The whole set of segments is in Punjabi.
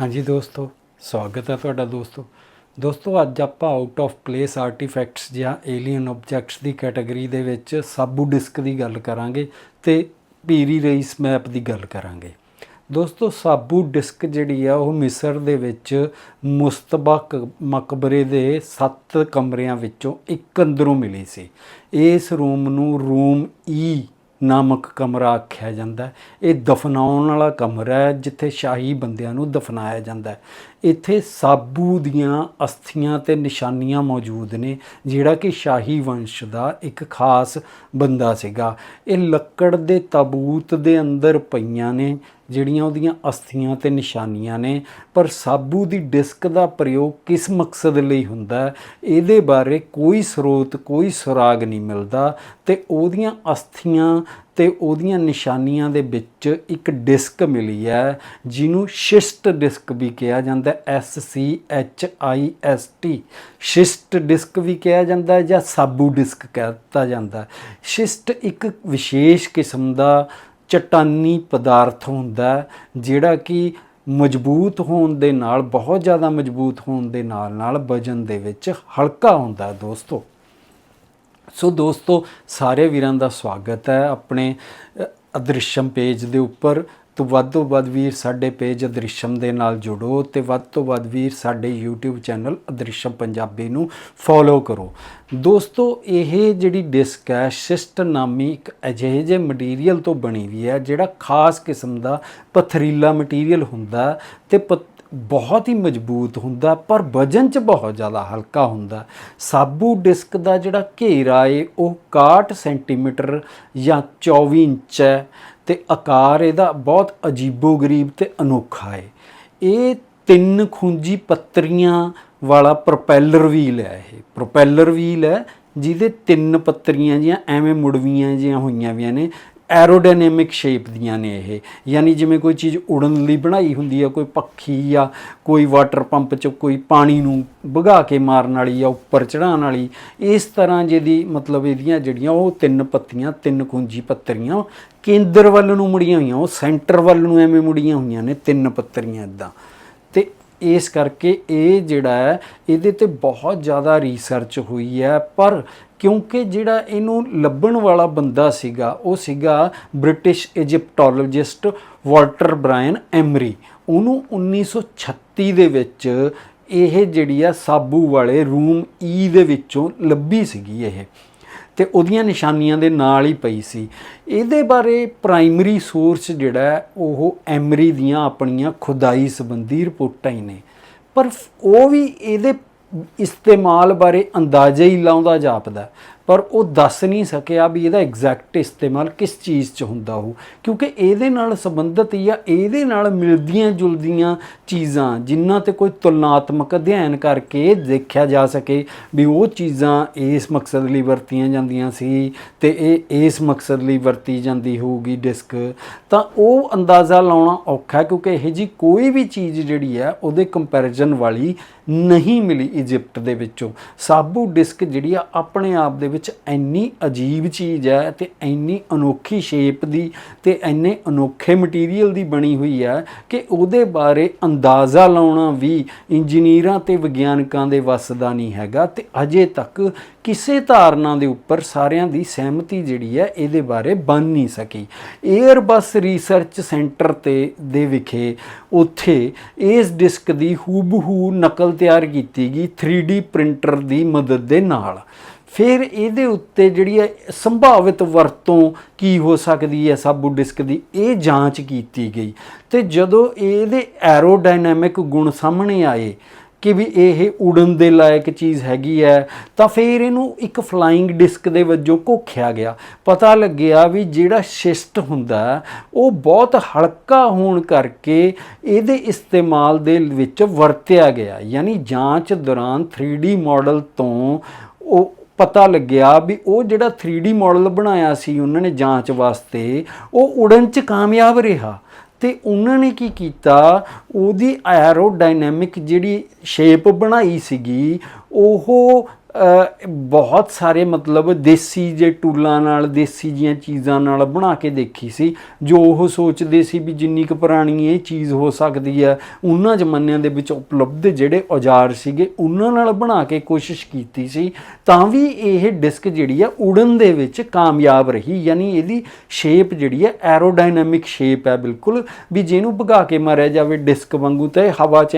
ਹਾਂਜੀ ਦੋਸਤੋ, ਸਵਾਗਤ ਹੈ ਤੁਹਾਡਾ ਦੋਸਤੋ। ਦੋਸਤੋ, ਅੱਜ ਆਪਾਂ ਆਊਟ ਆਫ ਪਲੇਸ ਆਰਟੀਫੈਕਟਸ ਜਾਂ ਏਲੀਅਨ ਆਬਜੈਕਟਸ ਦੀ ਕੈਟਾਗਰੀ ਦੇ ਵਿੱਚ ਸਾਬੂ ਡਿਸਕ ਦੀ ਗੱਲ ਕਰਾਂਗੇ ਤੇ ਪੀਰੀ ਰਈਸ ਮੈਪ ਦੀ ਗੱਲ ਕਰਾਂਗੇ। ਦੋਸਤੋ, ਸਾਬੂ ਡਿਸਕ ਜਿਹੜੀ ਆ, ਉਹ ਮਿਸਰ ਦੇ ਵਿੱਚ ਮੁਸਤਬਕ ਮਕਬਰੇ ਦੇ 7 ਕਮਰਿਆਂ ਵਿੱਚੋਂ ਇੱਕ ਅੰਦਰੋਂ ਮਿਲੀ ਸੀ। ਇਸ ਰੂਮ ਨੂੰ ਰੂਮ ਈ e ਨਾਮਕ ਕਮਰਾ ਆਖਿਆ ਜਾਂਦਾ ਇਹ ਦਫਨਾਉਣ ਵਾਲਾ ਕਮਰਾ ਹੈ, ਜਿੱਥੇ ਸ਼ਾਹੀ ਬੰਦਿਆਂ ਨੂੰ ਦਫਨਾਇਆ ਜਾਂਦਾ ਇੱਥੇ ਸਾਬੂ ਦੀਆਂ ਅਸਥੀਆਂ ਤੇ ਨਿਸ਼ਾਨੀਆਂ ਮੌਜੂਦ ਨੇ, ਜਿਹੜਾ ਕਿ ਸ਼ਾਹੀ ਵੰਸ਼ ਦਾ ਇੱਕ ਖਾਸ ਬੰਦਾ ਸੀਗਾ। ਇਹ ਲੱਕੜ ਦੇ ਤਾਬੂਤ ਦੇ ਅੰਦਰ ਪਈਆਂ ਨੇ, ਜਿਹੜੀਆਂ ਉਹਦੀਆਂ ਅਸਥੀਆਂ ਤੇ ਨਿਸ਼ਾਨੀਆਂ ਨੇ। ਪਰ ਸਾਬੂ ਦੀ ਡਿਸਕ ਦਾ ਪ੍ਰਯੋਗ ਕਿਸ ਮਕਸਦ ਲਈ ਹੁੰਦਾ ਇਹਦੇ ਬਾਰੇ ਕੋਈ ਸਰੋਤ, ਕੋਈ ਸੁਰਾਗ ਨਹੀਂ ਮਿਲਦਾ ਤੇ ਉਹਦੀਆਂ ਅਸਥੀਆਂ ਤੇ ਉਹਦੀਆਂ ਨਿਸ਼ਾਨੀਆਂ ਦੇ ਵਿੱਚ ਇੱਕ ਡਿਸਕ ਮਿਲੀ ਹੈ, ਜਿਹਨੂੰ ਸ਼ਿਸਟ ਡਿਸਕ ਵੀ ਕਿਹਾ ਜਾਂਦਾ ਹੈ S C H I S T schist disc ਵੀ ਕਿਹਾ ਜਾਂਦਾ ਹੈ ਜਾਂ ਸਾਬੂ ਡਿਸਕ ਕਹਿਤਾ ਜਾਂਦਾ ਹੈ। ਸ਼ਿਸਟ ਇੱਕ ਵਿਸ਼ੇਸ਼ ਕਿਸਮ ਦਾ ਚਟਾਨੀ ਪਦਾਰਥ ਹੁੰਦਾ ਜਿਹੜਾ ਕਿ ਮਜ਼ਬੂਤ ਹੋਣ ਦੇ ਨਾਲ, ਬਹੁਤ ਜ਼ਿਆਦਾ ਮਜ਼ਬੂਤ ਹੋਣ ਦੇ ਨਾਲ ਨਾਲ ਵਜਨ ਦੇ ਵਿੱਚ ਹਲਕਾ ਹੁੰਦਾ ਦੋਸਤੋ। ਸੋ ਦੋਸਤੋ ਸਾਰੇ ਵੀਰਾਂ ਦਾ ਸਵਾਗਤ ਹੈ ਆਪਣੇ ਅ, ਅਦ੍ਰਿਸ਼ਮ ਪੇਜ ਦੇ ਉੱਪਰ। ਤੋਂ ਵੱਧ ਤੋਂ ਵੱਧ ਵੀਰ ਸਾਡੇ ਪੇਜ ਅਦ੍ਰਿਸ਼ਮ ਦੇ ਨਾਲ ਜੁੜੋ ਤੇ ਵੱਧ ਤੋਂ ਵੱਧ ਵੀਰ ਸਾਡੇ YouTube ਚੈਨਲ ਅਦ੍ਰਿਸ਼ਮ ਪੰਜਾਬੀ ਨੂੰ ਫੋਲੋ ਕਰੋ। ਦੋਸਤੋ ਇਹ ਜਿਹੜੀ ਡਿਸਕ ਹੈ ਸ਼ਿਸਟ ਨਾਮੀ ਇੱਕ ਅਜਿਹੇ ਜਿਹੇ ਮਟੀਰੀਅਲ ਤੋਂ ਬਣੀ ਵੀ ਹੈ ਜਿਹੜਾ ਖਾਸ ਕਿਸਮ ਦਾ ਪਥਰੀਲਾ ਮਟੀਰੀਅਲ ਹੁੰਦਾ ਹੈ ਤੇ ਬਹੁਤ ਹੀ ਮਜ਼ਬੂਤ ਹੁੰਦਾ, ਪਰ ਵਜਨ ਚ ਬਹੁਤ ਜ਼ਿਆਦਾ ਹਲਕਾ ਹੁੰਦਾ। ਸਾਬੂ ਡਿਸਕ ਦਾ ਜਿਹੜਾ ਘੇਰਾ ਏ, ਉਹ 61 ਸੈਂਟੀਮੀਟਰ ਜਾਂ 24 ਇੰਚ ਹੈ ਤੇ ਆਕਾਰ ਇਹਦਾ ਬਹੁਤ ਅਜੀਬੋ-ਗਰੀਬ ਤੇ ਅਨੋਖਾ ਏ। ਇਹ ਤਿੰਨ ਖੁੰਜੀ ਪੱਤਰੀਆਂ ਵਾਲਾ ਪ੍ਰੋਪੈਲਰ ਵੀਲ ਹੈ ਇਹ। ਪ੍ਰੋਪੈਲਰ ਵੀਲ ਹੈ ਜਿਹਦੇ ਤਿੰਨ ਪੱਤਰੀਆਂ ਜੀਆਂ ਐਵੇਂ ਮੁੜਵੀਆਂ ਜੀਆਂ ਹੋਈਆਂ ਵੀਆਂ ਨੇ। ਐਰੋਡਾਇਨਾਮਿਕ ਸ਼ੇਪ ਦੀਆਂ ਨੇ ਇਹ। ਯਾਨੀ ਜਿਵੇਂ ਕੋਈ ਚੀਜ਼ ਉੜਨ ਲਈ ਬਣਾਈ ਹੁੰਦੀ ਆ, ਕੋਈ ਪੱਖੀ ਜਾਂ ਕੋਈ ਵਾਟਰ ਪੰਪ ਚ ਕੋਈ ਪਾਣੀ ਨੂੰ ਵਗਾ ਕੇ ਮਾਰਨ ਵਾਲੀ ਜਾਂ ਉੱਪਰ ਚੜਾਉਣ ਵਾਲੀ, ਇਸ ਤਰ੍ਹਾਂ ਜਿਹਦੀ ਮਤਲਬ ਇਹਦੀਆਂ ਜਿਹੜੀਆਂ ਉਹ ਤਿੰਨ ਪੱਤੀਆਂ, ਤਿੰਨ ਕੁੰਜੀ ਪੱਤਰੀਆਂ, ਕੇਂਦਰ ਵੱਲ ਨੂੰ ਮੁੜੀਆਂ ਹੋਈਆਂ, ਉਹ ਸੈਂਟਰ ਵੱਲ ਨੂੰ ਐਵੇਂ ਮੁੜੀਆਂ ਹੋਈਆਂ ਨੇ ਤਿੰਨ ਪੱਤਰੀਆਂ ਇਦਾਂ। ਇਸ ਕਰਕੇ ਇਹ ਜਿਹੜਾ ਹੈ, ਇਹਦੇ ਤੇ ਬਹੁਤ ਜ਼ਿਆਦਾ ਰਿਸਰਚ ਹੋਈ ਹੈ। ਪਰ ਕਿਉਂਕਿ ਜਿਹੜਾ ਇਹਨੂੰ ਲੱਭਣ ਵਾਲਾ ਬੰਦਾ ਸੀਗਾ, ਉਹ ਸੀਗਾ British Egyptologist Walter Bryan Emery ਉਹਨੂੰ 1936 ਦੇ ਵਿੱਚ ਇਹ ਜਿਹੜੀ ਆ ਸਾਬੂ ਵਾਲੇ ਰੂਮ ਈ ਦੇ ਵਿੱਚੋਂ ਲੱਭੀ ਸੀਗੀ ਇਹ। ਤੇ ਉਹਦੀਆਂ ਨਿਸ਼ਾਨੀਆਂ ਦੇ ਨਾਲ ਹੀ ਪਈ ਸੀ। ਇਹਦੇ ਬਾਰੇ ਪ੍ਰਾਇਮਰੀ ਸੋਰਸ ਜਿਹੜਾ ਉਹ ਐਮਰੀ ਦੀਆਂ ਆਪਣੀਆਂ ਖੁਦਾਈ ਸੰਬੰਧੀ ਰਿਪੋਰਟਾਂ ਹੀ ਨੇ। ਪਰ ਉਹ ਵੀ ਇਹਦੇ ਇਸਤੇਮਾਲ ਬਾਰੇ ਅੰਦਾਜ਼ਾ ਹੀ ਲਾਉਂਦਾ ਜਾਪਦਾ ਪਰ ਉਹ ਦੱਸ ਨਹੀਂ ਸਕਿਆ ਵੀ ਇਹਦਾ ਐਗਜ਼ੈਕਟ ਇਸਤੇਮਾਲ ਕਿਸ ਚੀਜ਼ 'ਚ ਹੁੰਦਾ ਹੋ ਕਿਉਂਕਿ ਇਹਦੇ ਨਾਲ ਸੰਬੰਧਿਤ ਜਾਂ ਇਹਦੇ ਨਾਲ ਮਿਲਦੀਆਂ ਜੁਲਦੀਆਂ ਚੀਜ਼ਾਂ ਜਿਨ੍ਹਾਂ ਤੇ ਕੋਈ ਤੁਲਨਾਤਮਕ ਅਧਿਐਨ ਕਰਕੇ ਦੇਖਿਆ ਜਾ ਸਕੇ ਵੀ ਉਹ ਚੀਜ਼ਾਂ ਇਸ ਮਕਸਦ ਲਈ ਵਰਤੀਆਂ ਜਾਂਦੀਆਂ ਸੀ ਤੇ ਇਹ ਇਸ ਮਕਸਦ ਲਈ ਵਰਤੀ ਜਾਂਦੀ ਹੋਊਗੀ ਡਿਸਕ, ਤਾਂ ਉਹ ਅੰਦਾਜ਼ਾ ਲਾਉਣਾ ਔਖਾ ਕਿਉਂਕਿ ਇਹ ਜੀ ਕੋਈ ਵੀ ਚੀਜ਼ ਜਿਹੜੀ ਹੈ, ਉਹਦੇ ਕੰਪੈਰੀਜ਼ਨ ਵਾਲੀ ਨਹੀਂ ਮਿਲੀ ਇਜਿਪਟ ਦੇ ਵਿੱਚੋਂ। ਸਾਬੂ ਡਿਸਕ ਜਿਹੜੀ ਆ, ਆਪਣੇ ਆਪ ਦੇ ਵਿੱਚ ਇੰਨੀ ਅਜੀਬ ਚੀਜ਼ ਹੈ ਤੇ ਇੰਨੀ ਅਨੋਖੀ ਸ਼ੇਪ ਦੀ ਤੇ ਇੰਨੇ ਅਨੋਖੇ ਮਟੀਰੀਅਲ ਦੀ ਬਣੀ ਹੋਈ ਹੈ ਕਿ ਉਹਦੇ ਬਾਰੇ ਅੰਦਾਜ਼ਾ ਲਾਉਣਾ ਵੀ ਇੰਜੀਨੀਅਰਾਂ ਤੇ ਵਿਗਿਆਨਕਾਂ ਦੇ ਵੱਸ ਦਾ ਨਹੀਂ ਹੈਗਾ ਤੇ ਅਜੇ ਤੱਕ ਕਿਸੇ ਧਾਰਨਾ ਦੇ ਉੱਪਰ ਸਾਰਿਆਂ ਦੀ ਸਹਿਮਤੀ ਜਿਹੜੀ ਹੈ ਇਹਦੇ ਬਾਰੇ ਬਣ ਨਹੀਂ ਸਕੀ। 에ਅਰਬਸ ਰਿਸਰਚ ਸੈਂਟਰ ਤੇ, ਦੇ ਵਿਖੇ ਉੱਥੇ ਇਸ ਡਿਸਕ ਦੀ ਹੂਬਹੂ ਨਕਲ ਤਿਆਰ ਕੀਤੀ ਗਈ 3D ਪ੍ਰਿੰਟਰ ਦੀ ਮਦਦ ਦੇ ਨਾਲ। ਫਿਰ ਇਹਦੇ ਉੱਤੇ ਜਿਹੜੀ ਹੈ ਸੰਭਾਵਿਤ ਵਰਤੋਂ ਕੀ ਹੋ ਸਕਦੀ ਹੈ? ਸਾਬੂ ਡਿਸਕ ਦੀ ਇਹ ਜਾਂਚ ਕੀਤੀ ਗਈ। ਤੇ ਜਦੋਂ ਇਹਦੇ ਐਰੋਡਾਇਨਾਮਿਕ ਗੁਣ ਸਾਹਮਣੇ ਆਏ ਕਿ ਵੀ ਇਹ ਉਡਣ ਦੇ ਲਾਇਕ ਚੀਜ਼ ਹੈਗੀ ਹੈ, ਤਾਂ ਫਿਰ ਇਹਨੂੰ ਇੱਕ ਫਲਾਈਂਗ ਡਿਸਕ ਦੇ ਵਜੋਂ ਘੋਖਿਆ ਗਿਆ। ਪਤਾ ਲੱਗਿਆ ਵੀ ਜਿਹੜਾ ਸ਼ਿਸਟ ਹੁੰਦਾ, ਉਹ ਬਹੁਤ ਹਲਕਾ ਹੋਣ ਕਰਕੇ ਇਹਦੇ ਇਸਤੇਮਾਲ ਦੇ ਵਿੱਚ ਵਰਤਿਆ ਗਿਆ। ਯਾਨੀ ਜਾਂਚ ਦੌਰਾਨ 3D ਮਾਡਲ ਤੋਂ ਉਹ ਪਤਾ ਲੱਗਿਆ ਵੀ ਉਹ ਜਿਹੜਾ 3D ਮਾਡਲ ਬਣਾਇਆ ਸੀ ਉਹਨਾਂ ਨੇ ਜਾਂਚ ਵਾਸਤੇ, ਉਹ ਉਡਣ 'ਚ ਕਾਮਯਾਬ ਰਿਹਾ। ਤੇ ਉਹਨਾਂ ਨੇ ਕੀ ਕੀਤਾ? ਉਹਦੀ ਐਰੋਡਾਇਨਾਮਿਕ ਜਿਹੜੀ ਸ਼ੇਪ ਬਣਾਈ ਸੀਗੀ, ਉਹ ਬਹੁਤ ਸਾਰੇ ਮਤਲਬ ਦੇਸੀ ਜੇ ਟੂਲਾਂ ਨਾਲ, ਦੇਸੀ ਜੀਆਂ ਚੀਜ਼ਾਂ ਨਾਲ ਬਣਾ ਕੇ ਦੇਖੀ ਸੀ। ਜੋ ਉਹ ਸੋਚਦੇ ਸੀ ਵੀ ਜਿੰਨੀ ਕੁ ਪੁਰਾਣੀ ਇਹ ਚੀਜ਼ ਹੋ ਸਕਦੀ ਹੈ, ਉਹਨਾਂ ਜ਼ਮਾਨਿਆਂ ਦੇ ਵਿੱਚ ਉਪਲਬਧ ਜਿਹੜੇ ਔਜ਼ਾਰ ਸੀਗੇ, ਉਹਨਾਂ ਨਾਲ ਬਣਾ ਕੇ ਕੋਸ਼ਿਸ਼ ਕੀਤੀ ਸੀ। ਤਾਂ ਵੀ ਇਹ ਡਿਸਕ ਜਿਹੜੀ ਆ ਉੜਨ ਦੇ ਵਿੱਚ ਕਾਮਯਾਬ ਰਹੀ, ਯਾਨੀ ਇਹਦੀ ਸ਼ੇਪ ਜਿਹੜੀ ਹੈ ਐਰੋਡਾਇਨਾਮਿਕ ਸ਼ੇਪ ਹੈ ਬਿਲਕੁਲ, ਵੀ ਜਿਹਨੂੰ ਭਗਾ ਕੇ ਮਾਰਿਆ ਜਾਵੇ ਡਿਸਕ ਵਾਂਗੂ ਤੇ ਹਵਾ 'ਚ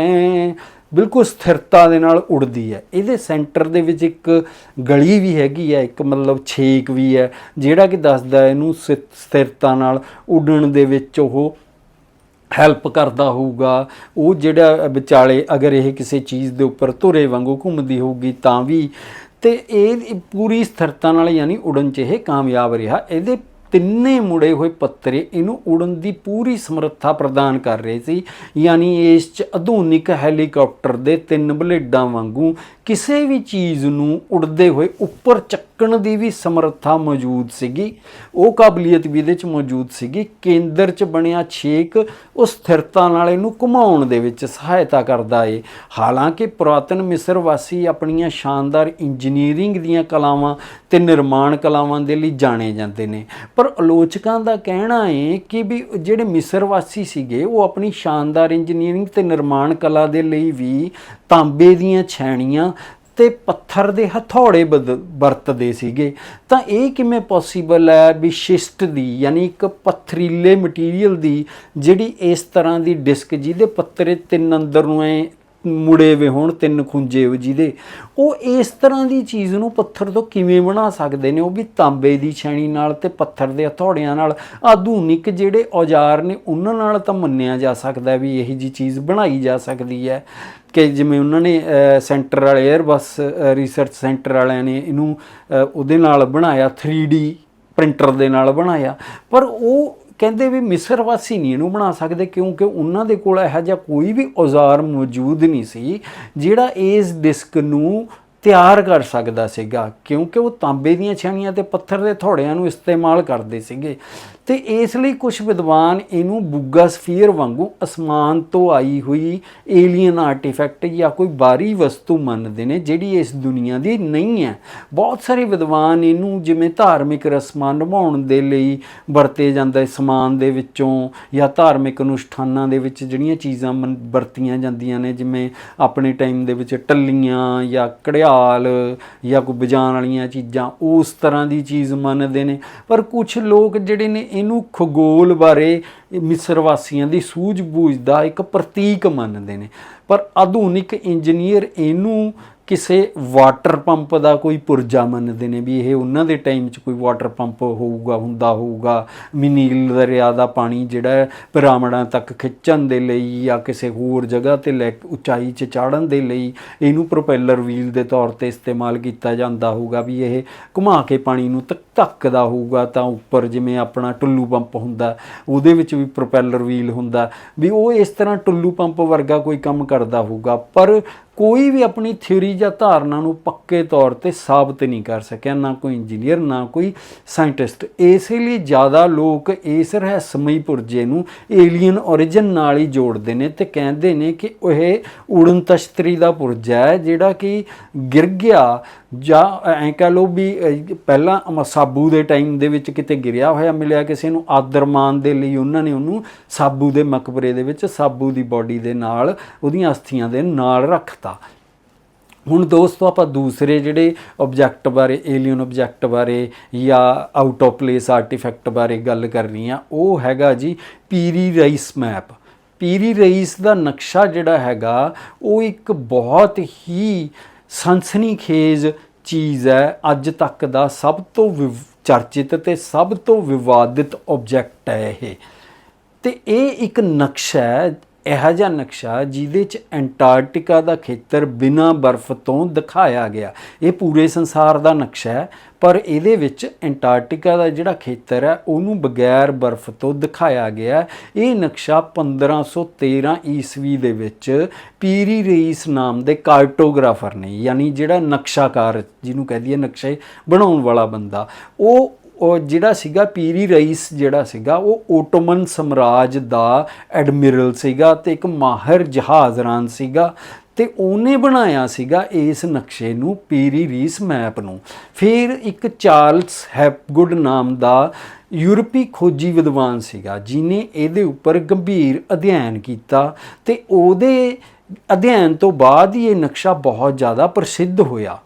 ਬਿਲਕੁਲ ਸਥਿਰਤਾ ਦੇ ਨਾਲ ਉੜਦੀ ਹੈ। ਇਹਦੇ ਸੈਂਟਰ ਦੇ ਵਿੱਚ ਇੱਕ ਗਲੀ ਵੀ ਹੈਗੀ ਹੈ, ਇੱਕ ਮਤਲਬ ਛੇਕ ਵੀ ਹੈ, ਜਿਹੜਾ ਕਿ ਦੱਸਦਾ ਇਹਨੂੰ ਸਥਿ- ਸਥਿਰਤਾ ਨਾਲ ਉੱਡਣ ਦੇ ਵਿੱਚ ਉਹ ਹੈਲਪ ਕਰਦਾ ਹੋਊਗਾ। ਉਹ ਜਿਹੜਾ ਵਿਚਾਲੇ ਅਗਰ ਇਹ ਕਿਸੇ ਚੀਜ਼ ਦੇ ਉੱਪਰ ਧੁਰੇ ਵਾਂਗੂ ਘੁੰਮਦੀ ਹੋਊਗੀ ਤਾਂ ਵੀ। ਤੇ ਇਹ ਪੂਰੀ ਸਥਿਰਤਾ ਨਾਲ ਯਾਨੀ ਉਡਣ 'ਚ ਇਹ ਕਾਮਯਾਬ ਰਿਹਾ। ਇਹਦੇ ਤਿੰਨੇ ਮੁੜੇ ਹੋਏ ਪੱਤਰੇ ਇਹਨੂੰ ਉਡਣ ਦੀ ਪੂਰੀ ਸਮਰੱਥਾ ਪ੍ਰਦਾਨ ਕਰ ਰਹੇ ਸੀ। ਯਾਨੀ ਇਸ 'ਚ ਆਧੁਨਿਕ ਹੈਲੀਕਾਪਟਰ ਦੇ ਤਿੰਨ ਬਲੇਡਾਂ ਵਾਂਗੂ ਕਿਸੇ ਵੀ ਚੀਜ਼ ਨੂੰ ਉੱਡਦੇ ਹੋਏ ਉੱਪਰ ਚੱਕਣ ਦੀ ਵੀ ਸਮਰੱਥਾ ਮੌਜੂਦ ਸੀਗੀ। ਉਹ ਕਾਬਲੀਅਤ ਵੀ ਇਹਦੇ 'ਚ ਮੌਜੂਦ ਸੀਗੀ। ਕੇਂਦਰ 'ਚ ਬਣਿਆ ਛੇਕ ਉਹ ਸਥਿਰਤਾ ਨਾਲ ਇਹਨੂੰ ਘੁਮਾਉਣ ਦੇ ਵਿੱਚ ਸਹਾਇਤਾ ਕਰਦਾ ਏ। ਹਾਲਾਂਕਿ ਪੁਰਾਤਨ ਮਿਸਰ ਵਾਸੀ ਆਪਣੀਆਂ ਸ਼ਾਨਦਾਰ ਇੰਜੀਨੀਅਰਿੰਗ ਦੀਆਂ ਕਲਾਵਾਂ ਤੇ ਨਿਰਮਾਣ ਕਲਾਵਾਂ ਦੇ ਲਈ ਜਾਣੇ ਜਾਂਦੇ ਨੇ। ਪਰ ਆਲੋਚਕਾਂ ਦਾ ਕਹਿਣਾ ਏ ਕਿ ਵੀ ਜਿਹੜੇ ਮਿਸਰ ਵਾਸੀ ਸੀਗੇ, ਉਹ ਆਪਣੀ ਸ਼ਾਨਦਾਰ ਇੰਜੀਨੀਅਰਿੰਗ ਤੇ ਨਿਰਮਾਣ ਕਲਾ ਦੇ ਲਈ ਵੀ ਤਾਂਬੇ ਦੀਆਂ ਛੈਣੀਆਂ ਤੇ ਪੱਥਰ ਦੇ ਹਥੌੜੇ ਬਦ- ਵਰਤਦੇ ਸੀਗੇ। ਤਾਂ ਇਹ ਕਿਵੇਂ ਪੋਸੀਬਲ ਹੈ ਵੀ ਸ਼ਿਸਟ ਦੀ, ਯਾਨੀ ਇੱਕ ਪਥਰੀਲੇ ਮਟੀਰੀਅਲ ਦੀ, ਜਿਹੜੀ ਇਸ ਤਰ੍ਹਾਂ ਦੀ ਡਿਸਕ ਜਿਹਦੇ ਪੱਤਰੇ ਤਿੰਨ ਅੰਦਰ ਨੂੰ ਐ ਮੁੜੇ ਵੇ ਹੋਣ, ਤਿੰਨ ਖੁੰਝੇ ਜਿਹਦੇ। ਉਹ ਇਸ ਤਰ੍ਹਾਂ ਦੀ ਚੀਜ਼ ਨੂੰ ਪੱਥਰ ਤੋਂ ਕਿਵੇਂ ਬਣਾ ਸਕਦੇ ਨੇ? ਉਹ ਵੀ ਤਾਂਬੇ ਦੀ ਛੈਣੀ ਨਾਲ ਤੇ ਪੱਥਰ ਦੇ ਹਥੌੜਿਆਂ ਨਾਲ। ਆਧੁਨਿਕ ਜਿਹੜੇ ਔਜ਼ਾਰ ਨੇ, ਉਹਨਾਂ ਨਾਲ ਤਾਂ ਮੰਨਿਆ ਜਾ ਸਕਦਾ ਵੀ ਇਹੀ ਜੀ ਚੀਜ਼ ਬਣਾਈ ਜਾ ਸਕਦੀ ਹੈ। ਕਿ ਜਿਵੇਂ ਉਹਨਾਂ ਨੇ ਸੈਂਟਰ ਵਾਲੇ 에ਅਰਬਸ ਰਿਸਰਚ ਸੈਂਟਰ ਵਾਲਿਆਂ ਨੇ ਇਹਨੂੰ ਉਹਦੇ ਨਾਲ ਬਣਾਇਆ 3D ਪ੍ਰਿੰਟਰ ਦੇ ਨਾਲ ਬਣਾਇਆ। ਪਰ ਉਹ ਕਹਿੰਦੇ ਵੀ ਮਿਸਰ ਵਾਸੀ ਨਹੀਂ ਇਹਨੂੰ ਬਣਾ ਸਕਦੇ ਕਿਉਂਕਿ ਉਹਨਾਂ ਦੇ ਕੋਲ ਇਹੋ ਜਿਹਾ ਕੋਈ ਵੀ ਔਜ਼ਾਰ ਮੌਜੂਦ ਨਹੀਂ ਸੀ, ਜਿਹੜਾ ਇਸ ਡਿਸਕ ਨੂੰ ਤਿਆਰ ਕਰ ਸਕਦਾ ਸੀਗਾ, ਕਿਉਂਕਿ ਉਹ ਤਾਂਬੇ ਦੀਆਂ ਛਾਣੀਆਂ ਤੇ ਪੱਥਰ ਦੇ ਥੋੜਿਆਂ ਨੂੰ ਇਸਤੇਮਾਲ ਕਰਦੇ ਸੀਗੇ। ਤੇ ਇਸ ਲਈ ਕੁਝ ਵਿਦਵਾਨ ਇਹਨੂੰ ਬੁੱਗਾ ਸਫੀਅਰ ਵਾਂਗੂ ਅਸਮਾਨ ਤੋਂ ਆਈ ਹੋਈ ਏਲੀਅਨ ਆਰਟੀਫੈਕਟ ਜਾਂ ਕੋਈ ਬਾਹਰੀ ਵਸਤੂ ਮੰਨਦੇ ਨੇ, ਜਿਹੜੀ ਇਸ ਦੁਨੀਆ ਦੀ ਨਹੀਂ ਹੈ। ਬਹੁਤ ਸਾਰੇ ਵਿਦਵਾਨ ਇਹਨੂੰ ਜਿਵੇਂ ਧਾਰਮਿਕ ਰਸਮਾਂ ਨਿਭਾਉਣ ਦੇ ਲਈ ਵਰਤੇ ਜਾਂਦਾ ਸਮਾਨ ਦੇ ਵਿੱਚੋਂ ਜਾਂ ਧਾਰਮਿਕ ਅਨੁਸ਼ਠਾਨਾਂ ਦੇ ਵਿੱਚ ਜਿਹੜੀਆਂ ਚੀਜ਼ਾਂ ਮਨ- ਵਰਤੀਆਂ ਜਾਂਦੀਆਂ ਨੇ, ਜਿਵੇਂ ਆਪਣੇ ਟਾਈਮ ਦੇ ਵਿੱਚ ਟੱਲੀਆਂ ਜਾਂ ਕੜਿਆਲ ਜਾਂ ਕੋਈ ਵਜਾਉਣ ਵਾਲੀਆਂ ਚੀਜ਼ਾਂ, ਉਸ ਤਰ੍ਹਾਂ ਦੀ ਚੀਜ਼ ਮੰਨਦੇ ਨੇ। ਪਰ ਕੁਝ ਲੋਕ ਜਿਹੜੇ ਨੇ ਇਹਨੂੰ ਖਗੋਲ ਬਾਰੇ ਮਿਸਰ ਵਾਸੀਆਂ ਦੀ ਸੂਝ-ਬੂਝ ਦਾ ਇੱਕ ਪ੍ਰਤੀਕ ਮੰਨਦੇ ਨੇ। ਪਰ ਆਧੁਨਿਕ ਇੰਜੀਨੀਅਰ ਇਹਨੂੰ ਕਿਸੇ ਵਾਟਰ ਪੰਪ ਦਾ ਕੋਈ ਪੁਰਜਾ ਮੰਨਦੇ ਨੇ ਵੀ ਇਹ ਉਹਨਾਂ ਦੇ ਟਾਈਮ 'ਚ ਕੋਈ ਵਾਟਰ ਪੰਪ ਹੋਊਗਾ, ਹੁੰਦਾ ਹੋਊਗਾ। ਮਿਨੀਲ ਦਰਿਆ ਦਾ ਪਾਣੀ ਜਿਹੜਾ ਹੈ ਪਿਰਾਮਿਡਾਂ ਤੱਕ ਖਿੱਚਣ ਦੇ ਲਈ ਜਾਂ ਕਿਸੇ ਹੋਰ ਜਗ੍ਹਾ ਤੇ ਲੈ ਕੇ ਉਚਾਈ 'ਚ ਚਾੜਨ ਦੇ ਲਈ ਇਹਨੂੰ ਪ੍ਰੋਪੈਲਰ ਵੀਲ ਦੇ ਤੌਰ ਤੇ ਇਸਤੇਮਾਲ ਕੀਤਾ ਜਾਂਦਾ ਹੋਊਗਾ ਵੀ ਇਹ ਘੁਮਾ ਕੇ ਪਾਣੀ ਨੂੰ ਧੱਕ- ਧੱਕਦਾ ਹੋਊਗਾ ਤਾਂ ਉੱਪਰ ਜਿਵੇਂ ਆਪਣਾ ਟੁੱਲੂ ਪੰਪ ਹੁੰਦਾ, ਉਹਦੇ ਵਿੱਚ ਵੀ ਪ੍ਰੋਪੈਲਰ ਵੀਲ ਹੁੰਦਾ, ਵੀ ਉਹ ਇਸ ਤਰ੍ਹਾਂ ਟੁੱਲੂ ਪੰਪ ਵਰਗਾ ਕੋਈ ਕੰਮ ਕਰਦਾ ਹੋਊਗਾ। ਪਰ ਕੋਈ ਵੀ ਆਪਣੀ ਥਿਊਰੀ ਜਾਂ ਧਾਰਨਾ ਨੂੰ ਪੱਕੇ ਤੌਰ ਤੇ ਸਾਬਤ ਨਹੀਂ ਕਰ ਸਕਿਆ, ਨਾ ਕੋਈ ਇੰਜੀਨੀਅਰ, ਨਾ ਕੋਈ ਸਾਇੰਟਿਸਟ। ਇਸੇ ਲਈ ਜ਼ਿਆਦਾ ਲੋਕ ਇਸ ਰਹੱਸਮਈ ਪੁਰਜੇ ਨੂੰ ਏਲੀਅਨ origin ਨਾਲ ਹੀ ਜੋੜਦੇ ਨੇ ਤੇ ਕਹਿੰਦੇ ਨੇ ਕਿ ਇਹ ਉੜਨ ਤਸ਼ਤਰੀ ਦਾ ਪੁਰਜਾ ਹੈ, ਜਿਹੜਾ ਕਿ ਗਿਰ ਗਿਆ ਜਾਂ ਐਂ ਕਹ ਲਓ ਵੀ ਪਹਿਲਾਂ ਸਾਬੂ ਦੇ ਟਾਈਮ ਦੇ ਵਿੱਚ ਕਿਤੇ ਗਿਰਿਆ ਹੋਇਆ ਮਿਲਿਆ ਕਿਸੇ ਨੂੰ ਆਦਰਮਾਨ ਦੇ ਲਈ ਉਹਨਾਂ ਨੇ ਉਹਨੂੰ ਸਾਬੂ ਦੇ ਮਕਬਰੇ ਦੇ ਵਿੱਚ ਸਾਬੂ ਦੀ ਬਾਡੀ ਦੇ ਨਾਲ ਉਹਦੀਆਂ ਅਸਥੀਆਂ ਦੇ ਨਾਲ ਰੱਖਤਾ। ਹੁਣ ਦੋਸਤੋ ਆਪਾਂ ਦੂਸਰੇ ਜਿਹੜੇ ਆਬਜੈਕਟ ਬਾਰੇ ਏਲੀਅਨ ਆਬਜੈਕਟ ਬਾਰੇ ਜਾਂ ਆਊਟ ਆਫ ਪਲੇਸ ਆਰਟੀਫੈਕਟ ਬਾਰੇ ਗੱਲ ਕਰਨੀ ਆ, ਉਹ ਹੈਗਾ ਜੀ ਪੀਰੀ ਰਾਈਸ ਮੈਪ। ਪੀਰੀ ਰਈਸ ਦਾ ਨਕਸ਼ਾ ਜਿਹੜਾ ਹੈਗਾ, ਉਹ ਇੱਕ ਬਹੁਤ ਹੀ ਸਨਸਨੀਖੇਜ਼ ਚੀਜ਼ ਹੈ, ਅੱਜ ਤੱਕ ਦਾ ਸਭ ਤੋਂ ਵਿਵ- ਚਰਚਿਤ ਤੇ ਸਭ ਤੋਂ ਵਿਵਾਦਿਤ ਆਬਜੈਕਟ ਹੈ ਇਹ। ਤੇ ਇਹ ਇੱਕ ਨਕਸ਼ਾ ਹੈ ਇਹੋ ਜਿਹਾ ਨਕਸ਼ਾ ਜਿਹਦੇ ਚ ਐਂਟਾਰਕਟਿਕਾ ਦਾ ਖੇਤਰ ਬਿਨਾਂ ਬਰਫ਼ ਤੋਂ ਦਿਖਾਇਆ ਗਿਆ। ਇਹ ਪੂਰੇ ਸੰਸਾਰ ਦਾ ਨਕਸ਼ਾ ਹੈ, ਪਰ ਇਹਦੇ ਵਿੱਚ ਐਂਟਾਰਕਟਿਕਾ ਦਾ ਜਿਹੜਾ ਖੇਤਰ ਹੈ, ਉਹਨੂੰ ਬਗੈਰ ਬਰਫ਼ ਤੋਂ ਦਿਖਾਇਆ ਗਿਆ ਇਹ ਨਕਸ਼ਾ 1513 ਈਸਵੀ ਦੇ ਵਿੱਚ ਪੀਰੀ ਰਈਸ ਨਾਮ ਦੇ ਕਾਰਟੋਗ੍ਰਾਫਰ ਨੇ, ਯਾਨੀ ਜਿਹੜਾ ਨਕਸ਼ਾਕਾਰ, ਜਿਹਨੂੰ ਕਹਦੀ ਹੈ ਨਕਸ਼ੇ ਬਣਾਉਣ ਵਾਲਾ ਬੰਦਾ, ਉਹ ਉਹ ਜਿਹੜਾ ਸੀਗਾ ਪੀਰੀ ਰਈਸ ਜਿਹੜਾ ਸੀਗਾ, ਉਹ ਓਟੋਮਨ ਸਮਰਾਜ ਦਾ ਐਡਮਿਰਲ ਸੀਗਾ ਤੇ ਇੱਕ ਮਾਹਰ ਜਹਾਜ਼ਰਾਨ ਸੀਗਾ ਤੇ ਉਹਨੇ ਬਣਾਇਆ ਸੀਗਾ ਇਸ ਨਕਸ਼ੇ ਨੂੰ ਪੀਰੀ ਰੀਸ ਮੈਪ ਨੂੰ। ਫਿਰ ਇੱਕ ਚਾਰਲਸ ਹੈਪਗੁੱਡ ਨਾਮ ਦਾ ਯੂਰਪੀ ਖੋਜੀ ਵਿਦਵਾਨ ਸੀਗਾ ਜਿਨੇ ਇਹਦੇ ਉੱਪਰ ਗੰਭੀਰ ਅਧਿਐਨ ਕੀਤਾ ਤੇ ਉਹਦੇ ਅਧਿਐਨ ਤੋਂ ਬਾਅਦ ਹੀ ਇਹ ਨਕਸ਼ਾ ਬਹੁਤ ਜ਼ਿਆਦਾ ਪ੍ਰਸਿੱਧ ਹੋਇਆ।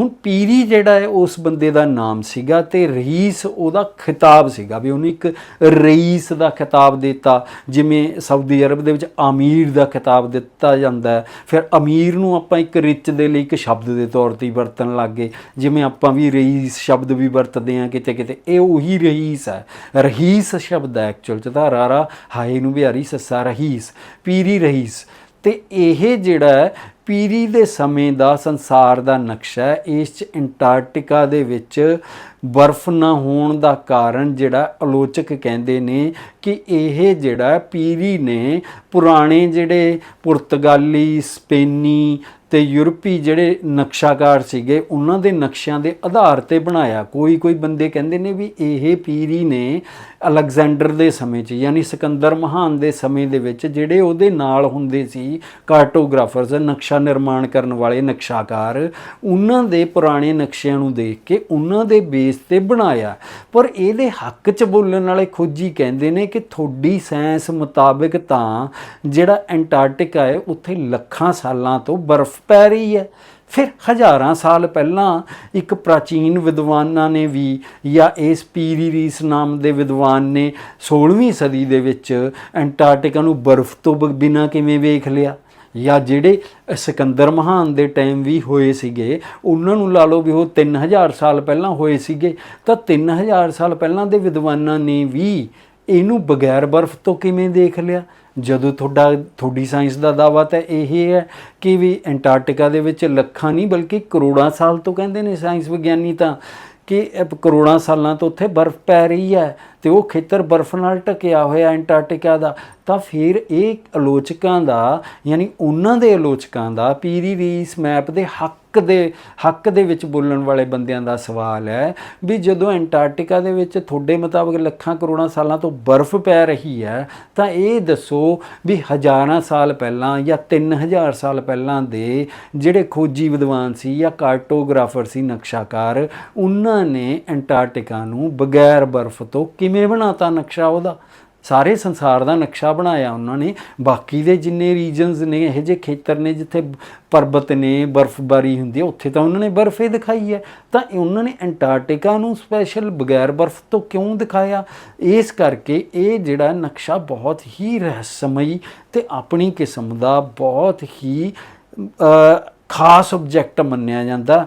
ਹੁਣ ਪੀਰੀ ਜਿਹੜਾ ਹੈ, ਉਸ ਬੰਦੇ ਦਾ ਨਾਮ ਸੀਗਾ ਤੇ ਰਈਸ ਉਹਦਾ ਖਿਤਾਬ ਸੀਗਾ ਵੀ ਉਹਨੂੰ ਇੱਕ ਰਈਸ ਦਾ ਖਿਤਾਬ ਦਿੱਤਾ। ਜਿਵੇਂ ਸਾਊਦੀ ਅਰਬ ਦੇ ਵਿੱਚ ਅਮੀਰ ਦਾ ਖਿਤਾਬ ਦਿੱਤਾ ਜਾਂਦਾ ਹੈ। ਫਿਰ ਅਮੀਰ ਨੂੰ ਆਪਾਂ ਇੱਕ ਰਿਚ ਦੇ ਲਈ ਇੱਕ ਸ਼ਬਦ ਦੇ ਤੌਰ ਤੇ ਵਰਤਣ ਲੱਗ ਗਏ। ਜਿਵੇਂ ਆਪਾਂ ਵੀ ਰਈਸ ਸ਼ਬਦ ਵੀ ਵਰਤਦੇ ਹਾਂ ਕਿਤੇ ਕਿਤੇ, ਇਹ ਉਹੀ ਰਈਸ ਹੈ। ਰਹੀਸ ਸ਼ਬਦ ਹੈ ਐਕਚੁਅਲ ਚ ਤਾਂ, ਰਾਰਾ, ਹਾਏ ਨੂੰ ਬਿਹਾਰੀ, ਸੱਸਾ, ਰਹੀਸ, ਪੀਰੀ ਰਹੀਸ। ਤੇ ਇਹ ਜਿਹੜਾ ਪੀਰੀ ਦੇ ਸਮੇਂ ਦਾ ਸੰਸਾਰ ਦਾ ਨਕਸ਼ਾ ਹੈ, ਇਸ ਚ ਅੰਟਾਰਕਟਿਕਾ ਦੇ ਵਿੱਚ ਬਰਫ਼ ਨਾ ਹੋਣ ਦਾ ਕਾਰਨ ਜਿਹੜਾ ਆਲੋਚਕ ਕਹਿੰਦੇ ਨੇ ਕਿ ਇਹ ਜਿਹੜਾ ਪੀਰੀ ਨੇ ਪੁਰਾਣੇ ਜਿਹੜੇ ਪੁਰਤਗਾਲੀ, ਸਪੇਨੀ ਤੇ ਯੂਰਪੀ ਜਿਹੜੇ ਨਕਸ਼ਾਕਾਰ ਸੀਗੇ, ਉਹਨਾਂ ਦੇ ਨਕਸ਼ਿਆਂ ਦੇ ਆਧਾਰ ਤੇ ਬਣਾਇਆ। ਕੋਈ ਕੋਈ ਬੰਦੇ ਕਹਿੰਦੇ ਨੇ ਵੀ ਇਹ ਪੀਰੀ ਨੇ ਅਲੈਗਜ਼ੈਂਡਰ ਦੇ ਸਮੇਂ 'ਚ, ਯਾਨੀ ਸਿਕੰਦਰ ਮਹਾਨ ਦੇ ਸਮੇਂ ਦੇ ਵਿੱਚ, ਜਿਹੜੇ ਉਹਦੇ ਨਾਲ ਹੁੰਦੇ ਸੀ ਕਾਰਟੋਗ੍ਰਾਫਰਸ, ਨਕਸ਼ਾ ਨਿਰਮਾਣ ਕਰਨ ਵਾਲੇ ਨਕਸ਼ਾਕਾਰ, ਉਹਨਾਂ ਦੇ ਪੁਰਾਣੇ ਨਕਸ਼ਿਆਂ ਨੂੰ ਦੇਖ ਕੇ ਉਹਨਾਂ ਦੇ ਬੇਸ ਤੇ ਬਣਾਇਆ। ਪਰ ਇਹਦੇ ਹੱਕ 'ਚ ਬੋਲਣ ਵਾਲੇ ਖੋਜੀ ਕਹਿੰਦੇ ਨੇ ਕਿ ਤੁਹਾਡੀ ਸਾਇੰਸ ਮੁਤਾਬਕ ਤਾਂ ਜਿਹੜਾ ਐਂਟਾਰਕਟਿਕਾ ਹੈ, ਉੱਥੇ ਲੱਖਾਂ ਸਾਲਾਂ ਤੋਂ ਬਰਫ਼ ਪੈ ਰਹੀ ਹੈ। ਫਿਰ ਹਜ਼ਾਰਾਂ ਸਾਲ ਪਹਿਲਾਂ ਇੱਕ ਪ੍ਰਾਚੀਨ ਵਿਦਵਾਨਾਂ ਨੇ ਵੀ ਜਾਂ ਇਸ ਪੀਰੀ ਰੀਸ ਨਾਮ ਦੇ ਵਿਦਵਾਨ ਨੇ 16ਵੀਂ ਸਦੀ ਦੇ ਵਿੱਚ ਐਂਟਾਰਕਟਿਕਾ ਨੂੰ ਬਰਫ਼ ਤੋਂ ਬਿਨਾਂ ਕਿਵੇਂ ਵੇਖ ਲਿਆ? ਜਾਂ ਜਿਹੜੇ ਸਿਕੰਦਰ ਮਹਾਨ ਦੇ ਟਾਈਮ ਵੀ ਹੋਏ ਸੀਗੇ, ਉਹਨਾਂ ਨੂੰ ਲਾ ਲਓ ਵੀ ਉਹ 3000 ਸਾਲ ਪਹਿਲਾਂ ਹੋਏ ਸੀਗੇ, ਤਾਂ 3000 ਸਾਲ ਪਹਿਲਾਂ ਦੇ ਵਿਦਵਾਨਾਂ ਨੇ ਵੀ ਇਹਨੂੰ ਬਗੈਰ ਬਰਫ਼ ਤੋਂ ਕਿਵੇਂ ਦੇਖ ਲਿਆ? ਜਦੋਂ ਤੁਹਾਡਾ ਤੁਹਾਡੀ ਸਾਇੰਸ ਦਾ ਦਾਅਵਾ ਤਾਂ ਇਹ ਹੈ ਕਿ ਵੀ ਐਂਟਾਰਕਟਿਕਾ ਦੇ ਵਿੱਚ ਲੱਖਾਂ ਨਹੀਂ ਬਲਕਿ ਕਰੋੜਾਂ ਸਾਲ ਤੋਂ ਕਹਿੰਦੇ ਨੇ ਸਾਇੰਸ ਵਿਗਿਆਨੀ ਤਾਂ ਕਿ ਕਰੋੜਾਂ ਸਾਲਾਂ ਤੋਂ ਉੱਥੇ ਬਰਫ਼ ਪੈ ਰਹੀ ਹੈ ਤੇ ਉਹ ਖੇਤਰ ਬਰਫ਼ ਨਾਲ ਢਕਿਆ ਹੋਇਆ ਐਂਟਾਰਕਟਿਕਾ ਦਾ, ਤਾਂ ਫਿਰ ਇਹ ਆਲੋਚਕਾਂ ਦਾ, ਯਾਨੀ ਉਹਨਾਂ ਦੇ ਆਲੋਚਕਾਂ ਦਾ ਪੀਰੀ ਰੀਸ ਮੈਪ ਦੇ ਹੱਕ ਦੇ, ਹੱਕ ਦੇ ਵਿੱਚ ਬੋਲਣ ਵਾਲੇ ਬੰਦਿਆਂ ਦਾ ਸਵਾਲ ਹੈ ਵੀ ਜਦੋਂ ਐਂਟਾਰਕਟਿਕਾ ਦੇ ਵਿੱਚ ਤੁਹਾਡੇ ਮੁਤਾਬਕ ਲੱਖਾਂ ਕਰੋੜਾਂ ਸਾਲਾਂ ਤੋਂ ਬਰਫ਼ ਪੈ ਰਹੀ ਹੈ, ਤਾਂ ਇਹ ਦੱਸੋ ਵੀ ਹਜ਼ਾਰਾਂ ਸਾਲ ਪਹਿਲਾਂ ਜਾਂ 3000 ਸਾਲ ਪਹਿਲਾਂ ਦੇ ਜਿਹੜੇ ਖੋਜੀ ਵਿਦਵਾਨ ਸੀ ਜਾਂ ਕਾਰਟੋਗ੍ਰਾਫਰ ਸੀ, ਨਕਸ਼ਾਕਾਰ, ਉਹਨਾਂ ਨੇ ਐਂਟਾਰਕਟਿਕਾ ਨੂੰ ਬਗੈਰ ਬਰਫ਼ ਤੋਂ ਕਿਵੇਂ ਬਣਾਤਾ ਨਕਸ਼ਾ ਉਹਦਾ? ਸਾਰੇ ਸੰਸਾਰ ਦਾ ਨਕਸ਼ਾ ਬਣਾਇਆ ਉਹਨਾਂ ਨੇ। ਬਾਕੀ ਦੇ ਜਿੰਨੇ ਰੀਜਨਸ ਨੇ, ਇਹ ਜਿਹੇ ਖੇਤਰ ਨੇ ਜਿੱਥੇ ਪਰਬਤ ਨੇ, ਬਰਫ਼ਬਾਰੀ ਹੁੰਦੀ ਹੈ, ਉੱਥੇ ਤਾਂ ਉਹਨਾਂ ਨੇ ਬਰਫ਼ ਹੀ ਦਿਖਾਈ ਹੈ। ਤਾਂ ਉਹਨਾਂ ਨੇ ਐਂਟਾਰਕਟਿਕਾ ਨੂੰ ਸਪੈਸ਼ਲ ਬਗੈਰ ਬਰਫ਼ ਤੋਂ ਕਿਉਂ ਦਿਖਾਇਆ? ਇਸ ਕਰਕੇ ਇਹ ਜਿਹੜਾ ਨਕਸ਼ਾ ਬਹੁਤ ਹੀ ਰਹੱਸਮਈ ਤੇ ਆਪਣੀ ਕਿਸਮ ਦਾ ਬਹੁਤ ਹੀ ਖਾਸ ਆਬਜੈਕਟ ਮੰਨਿਆ ਜਾਂਦਾ।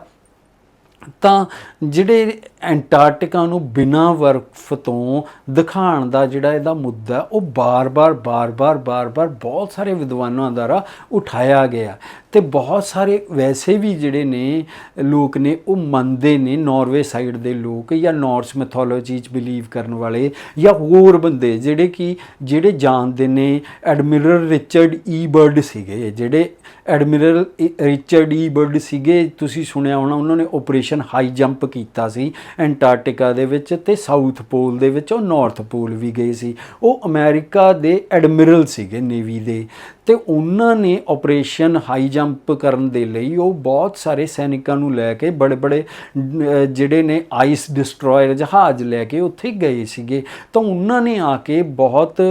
ਤਾਂ ਜਿਹੜੇ ਐਂਟਾਰਕਟਿਕਾ ਨੂੰ ਬਿਨਾਂ ਬਰਫ਼ ਤੋਂ ਦਿਖਾਉਣ ਦਾ ਜਿਹੜਾ ਇਹਦਾ ਮੁੱਦਾ, ਉਹ ਬਾਰ-ਬਾਰ ਬਾਰ-ਬਾਰ ਬਾਰ-ਬਾਰ ਬਹੁਤ ਸਾਰੇ ਵਿਦਵਾਨਾਂ ਦੁਆਰਾ ਉਠਾਇਆ ਗਿਆ। ਤੇ ਬਹੁਤ ਸਾਰੇ ਵੈਸੇ ਵੀ ਜਿਹੜੇ ਨੇ ਲੋਕ ਨੇ, ਉਹ ਮੰਨਦੇ ਨੇ ਨਾਰਵੇ ਸਾਈਡ ਦੇ ਲੋਕ ਜਾਂ ਨਾਰਸ ਮੈਥੋਲੋਜੀ 'ਚ ਬਿਲੀਵ ਕਰਨ ਵਾਲੇ ਜਾਂ ਹੋਰ ਬੰਦੇ ਜਿਹੜੇ ਕਿ, ਜਿਹੜੇ ਜਾਣਦੇ ਨੇ ਐਡਮਿਰਲ ਰਿਚਰਡ ਈ ਬਰਡ ਸੀਗੇ, ਜਿਹੜੇ ਐਡਮਿਰਲ ਰਿਚਰਡ ਈ ਬਰਡ ਸੀਗੇ, ਤੁਸੀਂ ਸੁਣਿਆ ਹੋਣਾ, ਉਹਨਾਂ ਨੇ ਆਪਰੇਸ਼ਨ ਹਾਈ ਜੰਪ ਕੀਤਾ ਸੀ। ਐਂਟਾਰਕਟਿਕਾ ਦੇ ਵਿੱਚ ਤੇ ਸਾਊਥ ਪੋਲ ਦੇ ਵਿੱਚ, ਉਹ ਨਾਰਥ ਪੋਲ ਵੀ ਗਏ ਸੀ। ਉਹ ਅਮਰੀਕਾ ਦੇ ਐਡਮਿਰਲ ਸੀਗੇ ਨੇਵੀ ਦੇ। ਤੇ ਉਹਨਾਂ ਨੇ ਆਪਰੇਸ਼ਨ ਹਾਈ ਜੰਪ ਕਰਨ ਦੇ ਲਈ ਉਹ ਬਹੁਤ ਸਾਰੇ ਸੈਨਿਕਾਂ ਨੂੰ ਲੈ ਕੇ ਬੜੇ ਬੜੇ ਜਿਹੜੇ ਨੇ ਆਈਸ ਡਿਸਟਰੋਇਰ ਜਹਾਜ਼ ਲੈ ਕੇ ਉੱਥੇ ਗਏ ਸੀਗੇ। ਤਾਂ ਉਹਨਾਂ ਨੇ ਆ ਕੇ ਬਹੁਤ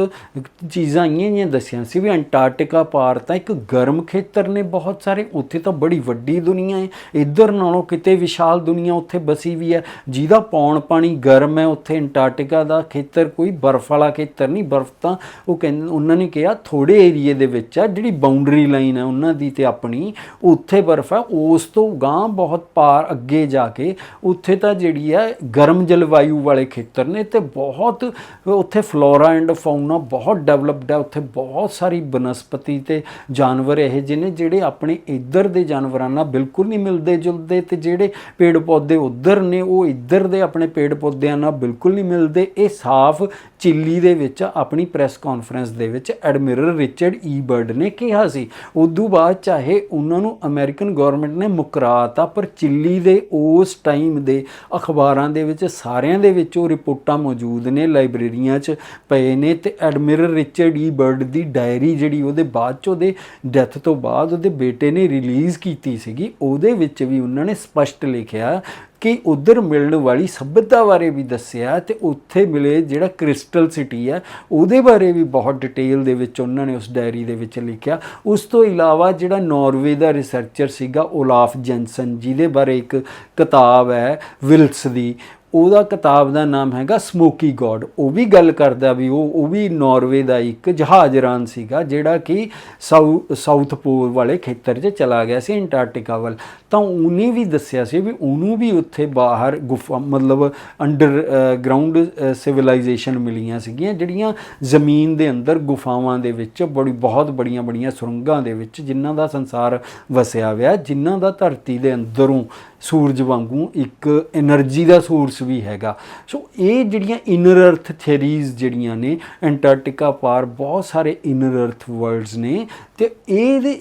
ਚੀਜ਼ਾਂ ਇਹੀਆਂ ਜਿਹੀਆਂ ਦੱਸੀਆਂ ਸੀ ਵੀ ਅੰਟਾਰਕਟਿਕਾ ਪਾਰ ਤਾਂ ਇੱਕ ਗਰਮ ਖੇਤਰ ਨੇ ਬਹੁਤ ਸਾਰੇ, ਉੱਥੇ ਤਾਂ ਬੜੀ ਵੱਡੀ ਦੁਨੀਆ ਹੈ। ਇੱਧਰ ਨਾਲੋਂ ਕਿਤੇ ਵਿਸ਼ਾਲ ਦੁਨੀਆ ਉੱਥੇ ਬਸੀ ਵੀ ਹੈ। ਜਿਹਦਾ ਪੌਣ ਪਾਣੀ ਗਰਮ ਹੈ, ਉੱਥੇ ਅੰਟਾਰਕਟਿਕਾ ਦਾ ਖੇਤਰ ਕੋਈ ਬਰਫ਼ ਵਾਲਾ ਖੇਤਰ ਨਹੀਂ। ਬਰਫ਼ ਤਾਂ ਉਹ ਕਹਿੰਦੇ ਉਹਨਾਂ ਨੇ ਕਿਹਾ ਥੋੜੇ ਏਰੀਏ ਦੇ ਵਿੱਚ ਆ, ਜਿਹੜੀ ਬਾਉਂਡਰੀ ਲਾਈਨ ਹੈ ਉਹਨਾਂ ਦੀ ਤੇ ਆਪਣੀ ਉੱਥੇ ਬਰਫ਼ ਹੈ ਉਸ ਤੋਂ ਗਾਂ ਬਹੁਤ ਪਾਰ ਅੱਗੇ ਜਾ ਕੇ ਉੱਥੇ ਤਾਂ ਜਿਹੜੀ ਹੈ ਗਰਮ ਜਲਵਾਯੂ ਵਾਲੇ ਖੇਤਰ ਨੇ ਤੇ ਬਹੁਤ ਉੱਥੇ ਫਲੋਰਾ ਐਂਡ ਫਾਉਨਾ ਬਹੁਤ ਡਿਵੈਲਪਡ ਹੈ ਉੱਥੇ ਬਹੁਤ ਸਾਰੀ ਬਨਸਪਤੀ ਤੇ ਜਾਨਵਰ ਇਹ ਜਿਹੇ ਨੇ ਜਿਹੜੇ ਆਪਣੇ ਇੱਧਰ ਦੇ ਜਾਨਵਰਾਂ ਨਾਲ ਬਿਲਕੁਲ ਨਹੀਂ ਮਿਲਦੇ ਜੁਲਦੇ ਤੇ ਜਿਹੜੇ ਪੇੜ ਪੌਦੇ ਉੱਧਰ ਨੇ, ਉਹ ਇੱਧਰ ਦੇ ਆਪਣੇ ਪੇੜ ਪੌਦਿਆਂ ਨਾਲ ਬਿਲਕੁਲ ਨਹੀਂ ਮਿਲਦੇ। ਇਹ ਸਾਫ਼ ਚਿੱਲੀ ਦੇ ਵਿੱਚ ਆਪਣੀ ਪ੍ਰੈਸ ਕਾਨਫਰੰਸ ਦੇ ਵਿੱਚ ਐਡਮਿਰਲ ਰਿਚਰਡ ਈ ਬਰਡ ਨੇ ਕਿਹਾ ਸੀ। ਉਦੋਂ ਬਾਅਦ ਚਾਹੇ ਉਹਨਾਂ ਨੂੰ ਅਮਰੀਕਨ ਗਵਰਨਮੈਂਟ ਨੇ ਮੁਕਰਾਤਾ, ਪਰ ਚਿੱਲੀ ਦੇ ਉਸ ਟਾਈਮ ਦੇ ਅਖਬਾਰਾਂ ਦੇ ਵਿੱਚ, ਸਾਰਿਆਂ ਦੇ ਵਿੱਚ ਉਹ ਰਿਪੋਰਟਾਂ ਮੌਜੂਦ ਨੇ, ਲਾਇਬ੍ਰੇਰੀਆਂ 'ਚ ਪਏ ਨੇ ਤੇ ਐਡਮਿਰਲ ਰਿਚਰਡ ਈ ਬਰਡ ਦੀ ਡਾਇਰੀ ਜਿਹੜੀ ਉਹਦੇ ਬਾਅਦ 'ਚ ਉਹਦੇ ਡੈਥ ਤੋਂ ਬਾਅਦ ਉਹਦੇ ਬੇਟੇ ਨੇ ਰਿਲੀਜ਼ ਕੀਤੀ ਸੀਗੀ, ਉਹਦੇ ਵਿੱਚ ਵੀ ਉਹਨਾਂ ਨੇ ਸਪਸ਼ਟ ਲਿਖਿਆ ਕਿ ਉਧਰ ਮਿਲਣ ਵਾਲੀ ਸਭਿਅਤਾ ਬਾਰੇ ਵੀ ਦੱਸਿਆ ਤੇ ਉੱਥੇ ਮਿਲੇ ਜਿਹੜਾ ਕ੍ਰਿਸਟਲ ਸਿਟੀ ਹੈ ਉਹਦੇ ਬਾਰੇ ਵੀ ਬਹੁਤ ਡਿਟੇਲ ਦੇ ਵਿੱਚ ਉਹਨਾਂ ਨੇ ਉਸ ਡਾਇਰੀ ਦੇ ਵਿੱਚ ਲਿਖਿਆ। ਉਸ ਤੋਂ ਇਲਾਵਾ ਜਿਹੜਾ ਨਾਰਵੇ ਦਾ ਰਿਸਰਚਰ ਸੀਗਾ ਓਲਾਫ ਜੈਨਸਨ ਜਿਹਦੇ ਬਾਰੇ ਇੱਕ ਕਿਤਾਬ ਹੈ ਵਿਲਸ ਦੀ ਉਹਦਾ ਕਿਤਾਬ ਦਾ ਨਾਮ ਹੈਗਾ ਸਮੋਕੀ ਗੋਡ। ਉਹ ਵੀ ਗੱਲ ਕਰਦਾ ਵੀ ਉਹ ਉਹ ਵੀ ਨਾਰਵੇ ਦਾ ਇੱਕ ਜਹਾਜ਼ਰਾਨ ਸੀਗਾ, ਜਿਹੜਾ ਕਿ ਸਾਊ, ਸਾਊਥ ਪੋਲ ਵਾਲੇ ਖੇਤਰ 'ਚ ਚਲਾ ਗਿਆ ਸੀ ਅੰਟਾਰਕਟਿਕਾ ਵੱਲ। ਤਾਂ ਉਹਨੇ ਵੀ ਦੱਸਿਆ ਸੀ ਵੀ ਉਹਨੂੰ ਵੀ ਉੱਥੇ ਬਾਹਰ ਗੁਫਾ, ਮਤਲਬ ਅੰਡਰ ਗਰਾਊਂਡ ਸਿਵਲਾਈਜੇਸ਼ਨ ਮਿਲੀਆਂ ਸੀਗੀਆਂ, ਜਿਹੜੀਆਂ ਜ਼ਮੀਨ ਦੇ ਅੰਦਰ ਗੁਫਾਵਾਂ ਦੇ ਵਿੱਚ ਬੜੀ, ਬਹੁਤ ਬੜੀਆਂ ਬੜੀਆਂ ਸੁਰੰਗਾਂ ਦੇ ਵਿੱਚ ਜਿਨ੍ਹਾਂ ਦਾ ਸੰਸਾਰ ਵਸਿਆ ਹੋਇਆ, ਜਿਨ੍ਹਾਂ ਦਾ ਧਰਤੀ ਦੇ ਅੰਦਰੋਂ ਸੂਰਜ ਵਾਂਗੂ ਇੱਕ એનર્ਜੀ ਦਾ ਸੋਰਸ ਵੀ ਹੈਗਾ। ਸੋ ਇਹ ਜਿਹੜੀਆਂ ਇਨਰ ਅਰਥ ਥਿਉਰੀਜ਼ ਜਿਹੜੀਆਂ ਨੇ ਐਂਟਾਰਕਟਿਕਾ ਪਾਰ ਬਹੁਤ ਸਾਰੇ ਇਨਰ ਅਰਥ ਵਰਲਡਸ ਨੇ ਤੇ ਇਹਦੇ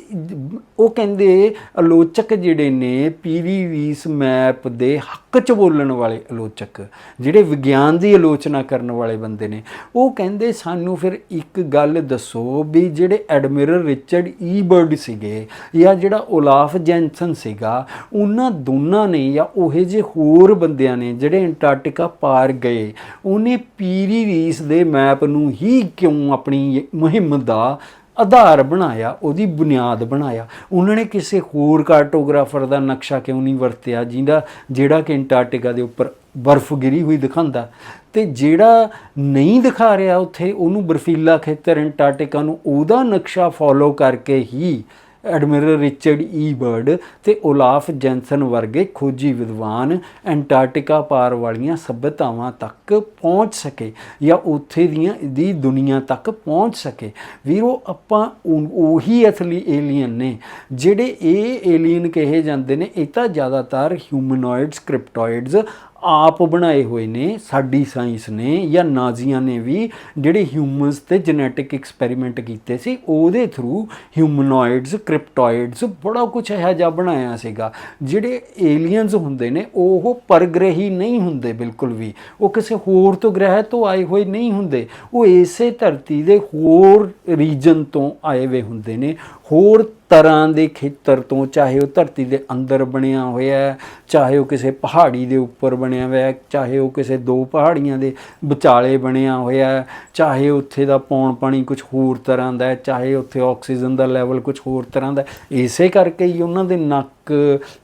ਉਹ ਕਹਿੰਦੇ ਆਲੋਚਕ ਜਿਹੜੇ ਨੇ ਪੀਵੀ ਵੀਸ ਮੈਪ ਦੇ ਹੱਕ ਚ ਬੋਲਣ ਵਾਲੇ ਆਲੋਚਕ, ਜਿਹੜੇ ਵਿਗਿਆਨ ਦੀ ਆਲੋਚਨਾ ਕਰਨ ਵਾਲੇ ਬੰਦੇ ਨੇ, ਉਹ ਕਹਿੰਦੇ ਸਾਨੂੰ ਫਿਰ ਇੱਕ ਗੱਲ ਦੱਸੋ ਵੀ ਜਿਹੜੇ ਐਡਮਿਰਲ ਰਿਚਰਡ ਈਬਰਡ ਸੀਗੇ ਜਾਂ ਜਿਹੜਾ ਓਲਾਫ ਜੈਨਸਨ ਸੀਗਾ, ਉਹਨਾਂ ਦੋਨਾਂ ਨੇ ਜਾਂ ਉਹੇ ਜਿਹੇ ਹੋਰ ਬੰਦਿਆਂ ਨੇ ਜਿਹੜੇ ਅੰਟਾਰਕਟਿਕਾ ਪਾਰ ਗਏ, ਉਹਨੇ ਪੀਰੀ ਰੀਸ ਦੇ ਮੈਪ ਨੂੰ ਹੀ ਕਿਉਂ ਆਪਣੀ ਮੁਹਿੰਮ ਦਾ ਆਧਾਰ ਬਣਾਇਆ, ਉਹਦੀ ਬੁਨਿਆਦ ਬਣਾਇਆ। ਉਹਨਾਂ ਨੇ ਕਿਸੇ ਹੋਰ ਕਾਰਟੋਗ੍ਰਾਫਰ ਦਾ ਨਕਸ਼ਾ ਕਿਉਂ ਨਹੀਂ ਵਰਤਿਆ, ਜਿਹਦਾ ਜਿਹੜਾ ਕਿ ਅੰਟਾਰਕਟਿਕਾ ਦੇ ਉੱਪਰ ਬਰਫ਼ ਗਿਰੀ ਹੋਈ ਦਿਖਾਉਂਦਾ। ਤੇ ਜਿਹੜਾ ਨਹੀਂ ਦਿਖਾ ਰਿਹਾ ਉੱਥੇ, ਉਹਨੂੰ ਬਰਫੀਲਾ ਖੇਤਰ ਅੰਟਾਰਕਟਿਕਾ ਨੂੰ ਉਹਦਾ ਨਕਸ਼ਾ ਫੋਲੋ ਕਰਕੇ ਹੀ ਐਡਮਿਰਲ ਰਿਚਰਡ ਈ ਬਰਡ ਤੇ ਓਲਾਫ ਜੈਨਸਨ ਵਰਗੇ ਖੋਜੀ ਵਿਦਵਾਨ ਅੰਟਾਰਕਟਿਕਾ ਪਾਰ ਵਾਲੀਆਂ ਸਭਿਅਤਾਵਾਂ ਤੱਕ ਪਹੁੰਚ ਸਕੇ ਜਾਂ ਉੱਥੇ ਦੀਆਂ ਦੀ ਦੁਨੀਆ ਤੱਕ ਪਹੁੰਚ ਸਕੇ। ਵੀਰੋ, ਆਪਾਂ ਉਹੀ ਅਸਲੀ ਏਲੀਅਨ ਨੇ ਜਿਹੜੇ ਇਹ ਏਲੀਅਨ ਕਹੇ ਜਾਂਦੇ ਨੇ। ਇਹ ਤਾਂ ਜ਼ਿਆਦਾਤਰ ਹਿਊਮਨੋਇਡਸ ਕ੍ਰਿਪਟੋਇਡਸ ਆਪ ਬਣਾਏ ਹੋਏ ਨੇ, ਸਾਡੀ ਸਾਇੰਸ ਨੇ ਜਾਂ ਨਾਜ਼ੀਆਂ ਨੇ ਵੀ ਜਿਹੜੇ ਹਿਊਮਨਸ ਤੇ ਜੈਨੇਟਿਕ ਐਕਸਪੈਰੀਮੈਂਟ ਕੀਤੇ ਸੀ, ਉਹਦੇ ਥਰੂ ਹਿਊਮਨੋਇਡਸ ਕ੍ਰਿਪਟੋਇਡਸ ਬੜਾ ਕੁਝ ਇਹੋ ਜਿਹਾ ਬਣਾਇਆ ਸੀਗਾ। ਜਿਹੜੇ ਏਲੀਅਨਸ ਹੁੰਦੇ ਨੇ, ਉਹ ਪਰਗ੍ਰਹੀ ਨਹੀਂ ਹੁੰਦੇ ਬਿਲਕੁਲ ਵੀ। ਉਹ ਕਿਸੇ ਹੋਰ ਤੋਂ ਗ੍ਰਹਿ ਤੋਂ ਆਏ ਹੋਏ ਨਹੀਂ ਹੁੰਦੇ। ਉਹ ਇਸੇ ਧਰਤੀ ਦੇ ਹੋਰ ਰੀਜਨ ਤੋਂ ਆਏ ਹੋਏ ਹੁੰਦੇ ਨੇ, ਹੋਰ ਤਰ੍ਹਾਂ ਦੇ ਖੇਤਰ ਤੋਂ, ਚਾਹੇ ਉਹ ਧਰਤੀ ਦੇ ਅੰਦਰ ਬਣਿਆ ਹੋਇਆ ਹੈ, ਚਾਹੇ ਉਹ ਕਿਸੇ ਪਹਾੜੀ ਦੇ ਉੱਪਰ ਬਣਿਆ ਹੋਇਆ ਹੈ, ਚਾਹੇ ਉਹ ਕਿਸੇ ਦੋ ਪਹਾੜੀਆਂ ਦੇ ਵਿਚਾਲੇ ਬਣਿਆ ਹੋਇਆ ਹੈ, ਚਾਹੇ ਉੱਥੇ ਦਾ ਪੌਣ ਪਾਣੀ ਕੁਝ ਹੋਰ ਤਰ੍ਹਾਂ ਦਾ ਹੈ, ਚਾਹੇ ਉੱਥੇ ਆਕਸੀਜਨ ਦਾ ਲੈਵਲ ਕੁਝ ਹੋਰ ਤਰ੍ਹਾਂ ਦਾ ਇਸੇ ਕਰਕੇ ਹੀ ਉਹਨਾਂ ਦੇ ਨੱਕ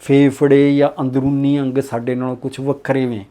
ਫੇਫੜੇ ਜਾਂ ਅੰਦਰੂਨੀ ਅੰਗ ਸਾਡੇ ਨਾਲੋਂ ਕੁਝ ਵੱਖਰੇ ਨੇ।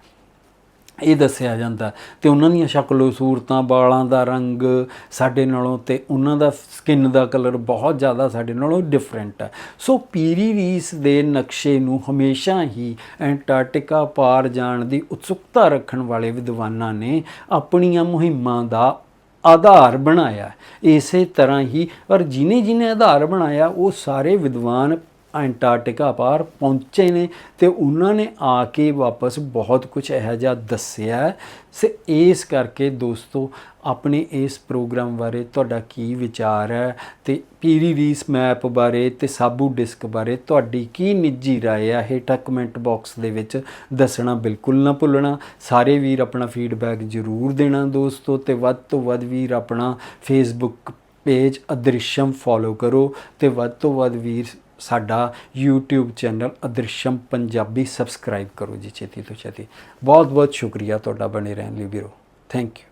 ਇਹ ਦੱਸਿਆ ਜਾਂਦਾ ਤੇ ਉਹਨਾਂ ਦੀਆਂ ਸ਼ਕਲੋ, ਸੂਰਤਾਂ, ਵਾਲਾਂ ਦਾ ਰੰਗ ਸਾਡੇ ਨਾਲੋਂ ਤੇ ਉਹਨਾਂ ਦਾ ਸਕਿਨ ਦਾ ਕਲਰ ਬਹੁਤ ਜ਼ਿਆਦਾ ਸਾਡੇ ਨਾਲੋਂ ਡਿਫਰੈਂਟ ਹੈ। ਸੋ ਪੀਰੀ ਰੀਸ ਦੇ ਨਕਸ਼ੇ ਨੂੰ ਹਮੇਸ਼ਾ ਹੀ ਐਂਟਾਰਕਟਿਕਾ ਪਾਰ ਜਾਣ ਦੀ ਉਤਸੁਕਤਾ ਰੱਖਣ ਵਾਲੇ ਵਿਦਵਾਨਾਂ ਨੇ ਆਪਣੀਆਂ ਮੁਹਿੰਮਾਂ ਦਾ ਆਧਾਰ ਬਣਾਇਆ ਇਸੇ ਤਰ੍ਹਾਂ ਹੀ ਔਰ ਜਿਨੇ ਜਿਨੇ ਆਧਾਰ ਬਣਾਇਆ, ਉਹ ਸਾਰੇ ਵਿਦਵਾਨ ਅੰਟਾਰਕਟਿਕਾ ਪਾਰ ਪਹੁੰਚੇ ਨੇ ਤੇ ਉਹਨਾਂ ਨੇ ਆ ਕੇ ਵਾਪਸ ਬਹੁਤ ਕੁਝ ਇਹੋ ਜਿਹਾ ਦੱਸਿਆ ਸੇ ਇਸ ਕਰਕੇ ਦੋਸਤੋ ਆਪਣੇ ਇਸ ਪ੍ਰੋਗਰਾਮ ਬਾਰੇ ਤੁਹਾਡਾ ਕੀ ਵਿਚਾਰ ਹੈ ਤੇ ਪੀਰੀ ਰੀਸ ਮੈਪ ਬਾਰੇ ਤੇ ਸਾਬੂ ਡਿਸਕ ਬਾਰੇ ਤੁਹਾਡੀ ਕੀ ਨਿੱਜੀ رائے ਹੈ ਹੇਠਾਂ ਕਮੈਂਟ ਬਾਕਸ ਦੇ ਵਿੱਚ ਦੱਸਣਾ ਬਿਲਕੁਲ ਨਾ ਭੁੱਲਣਾ ਸਾਰੇ ਵੀਰ ਆਪਣਾ ਫੀਡਬੈਕ ਜ਼ਰੂਰ ਦੇਣਾ ਦੋਸਤੋ ਤੇ ਵੱਧ ਤੋਂ ਵੱਧ ਵੀਰ ਆਪਣਾ ਫੇਸਬੁੱਕ ਪੇਜ ਅਦ੍ਰਿਸ਼ਮ ਫੋਲੋ ਕਰੋ ਤੇ ਵੱਧ ਤੋਂ ਵੱਧ ਵੀਰ ਸਾਡਾ YouTube channel Adrishm Punjabi subscribe ਕਰੋ ਜੀ ਛੇਤੀ ਤੋਂ ਛੇਤੀ। ਬਹੁਤ ਬਹੁਤ ਸ਼ੁਕਰੀਆ ਤੁਹਾਡਾ ਬਣੇ ਰਹਿਣ ਲਈ ਵੀਰੋ। Thank you